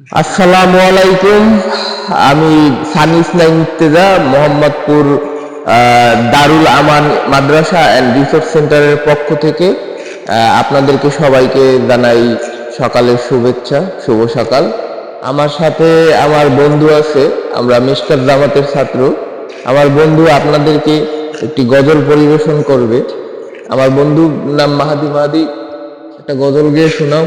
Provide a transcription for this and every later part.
আসসালামু আলাইকুম। আমি সানি ইসলাম ইর্তেজা মোহাম্মদপুর দারুল আমান মাদ্রাসা অ্যান্ড রিসার্চ সেন্টারের পক্ষ থেকে। আপনাদেরকে সবাইকে জানাই সকালের শুভেচ্ছা, শুভ সকাল। আমার সাথে আমার বন্ধু আছে, আমরা মিস্টার জামাতের ছাত্র। আমার বন্ধু আপনাদেরকে একটি গজল পরিবেশন করবে। আমার বন্ধুর নাম মাহাদি মাহাদি। একটা গজল গিয়ে শোনাও।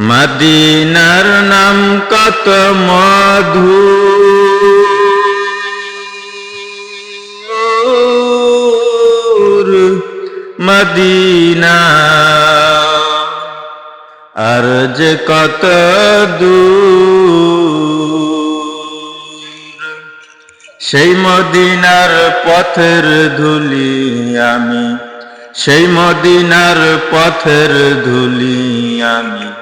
মদিনার নাম কত মধু মদিনা আর যে কত দূর। সেই মদিনার পথের ধুলি আমি, সেই মদিনার পথের ধুলি আমি।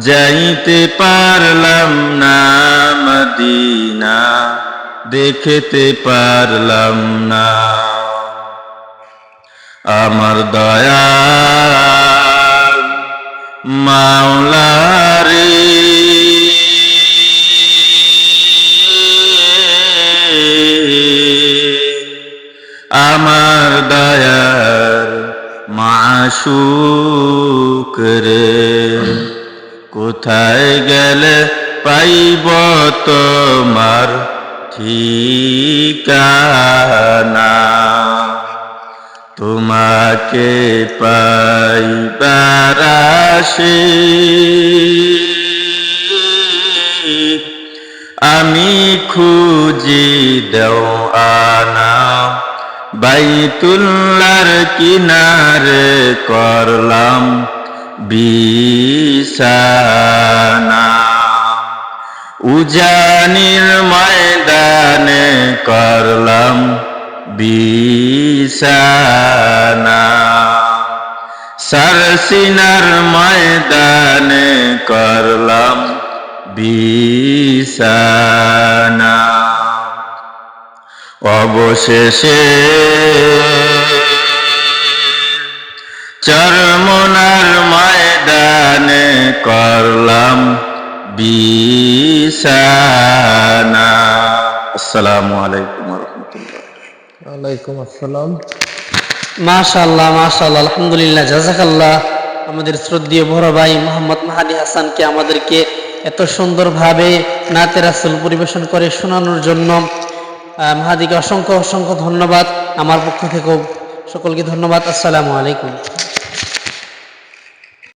যাইতে পারলাম না মদিনা দেখতে পারলাম না। আমার দয়া মাওলারে আমার দয়ার মাসুক রে। কোথায় গেলে পাইব তোমার ঠিকানা? তোমাকে পাইবার আসে আমি খুঁজি দেও আনা। বাইতুল্লার কিনারে করলাম বিছানা। উজানির ময়দানে করলাম বিছানা। সরসিনার ময়দানে করলাম বিছানা। অবশেষে চরমনার ময়দানে করলাম আসসালামু আলাইকুম রহমতুল্লাহ। ওয়ালাইকুম আসসালাম। মাশাল্লাহ মাশাল্লাহ আলহামদুলিল্লাহ জাজাকাল্লাহ। আমাদের শ্রদ্ধীয় বড় ভাই মোহাম্মদ মাহাদি হাসানকে আমাদেরকে এত সুন্দরভাবে নাতে রাসুল পরিবেশন করে শোনানোর জন্য মাহাদিকে অসংখ্য অসংখ্য ধন্যবাদ। আমার পক্ষ থেকেও সকলকে ধন্যবাদ। আসসালামু আলাইকুম।